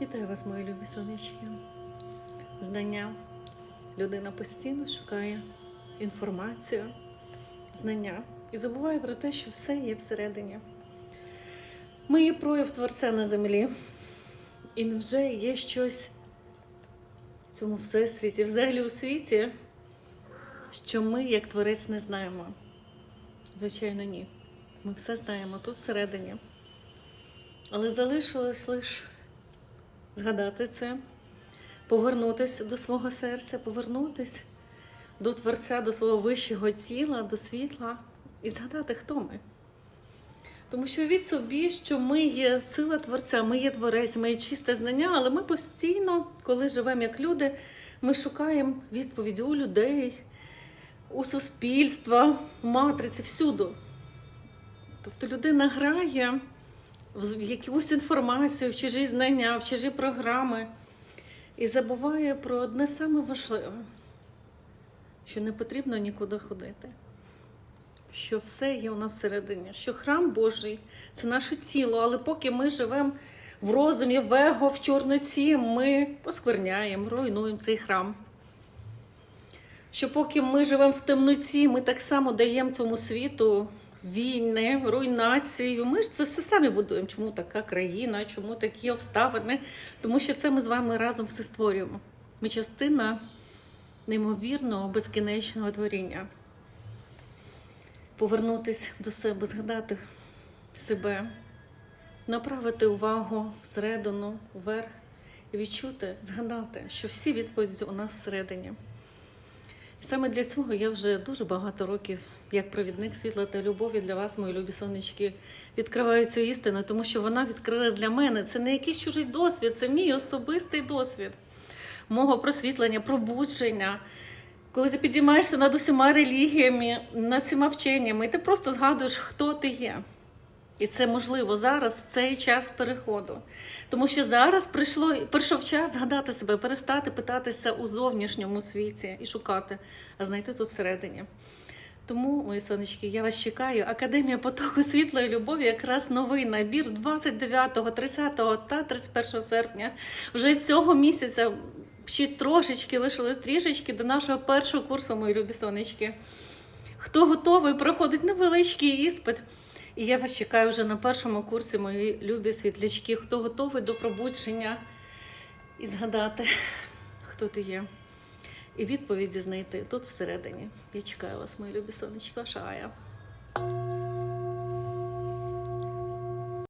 Вітаю вас, мої любі сонечки. Знання. Людина постійно шукає інформацію, знання і забуває про те, що все є всередині. Ми є прояв Творця на землі, і вже є щось в цьому всесвіті, взагалі у світі, що ми, як творець, не знаємо. Звичайно, ні. Ми все знаємо тут всередині. Але залишилось лише згадати це, повернутися до свого серця, повернутися до Творця, до свого вищого тіла, до світла і згадати, хто ми. Тому що від собі, що ми є сила Творця, ми є творець, ми є чисте знання, але ми постійно, коли живемо як люди, ми шукаємо відповіді у людей, у суспільства, в матриці, всюди. Тобто людина грає в якусь інформацію, в чужі знання, в чужі програми і забуває про одне саме важливе, що не потрібно нікуди ходити. Що все є у нас всередині, що храм Божий це наше тіло, але поки ми живемо в розумі, в его, в чорноці, ми оскверняємо, руйнуємо цей храм. Що поки ми живемо в темноті, ми так само даємо цьому світу війни, руйнацію. Ми ж це все самі будуємо. Чому така країна, чому такі обставини? Тому що це ми з вами разом все створюємо. Ми частина неймовірного, безкінечного творіння. Повернутися до себе, згадати себе, направити увагу всередину, вверх і відчути, згадати, що всі відповіді у нас всередині. Саме для цього я вже дуже багато років, як провідник світла та любові для вас, мої любі сонечки, відкриваю цю істину, тому що вона відкрилась для мене. Це не якийсь чужий досвід, це мій особистий досвід мого просвітлення, пробудження. Коли ти підіймаєшся над усіма релігіями, над всіма вченнями, і ти просто згадуєш, хто ти є. І це можливо зараз, в цей час переходу. Тому що зараз прийшло, прийшов час згадати себе, перестати питатися у зовнішньому світі і шукати, а знайти тут всередині. Тому, мої сонечки, я вас чекаю. Академія потоку світлої любові, якраз новий набір 29, 30 та 31 серпня. Вже цього місяця ще трошечки лишилось трішечки до нашого першого курсу, мої любі сонечки. Хто готовий, проходить невеличкий іспит. І я вас чекаю вже на першому курсі, мої любі світлячки. Хто готовий до пробудження і згадати, хто ти є. І відповіді знайти тут всередині. Я чекаю вас, мої любі сонечка, шая.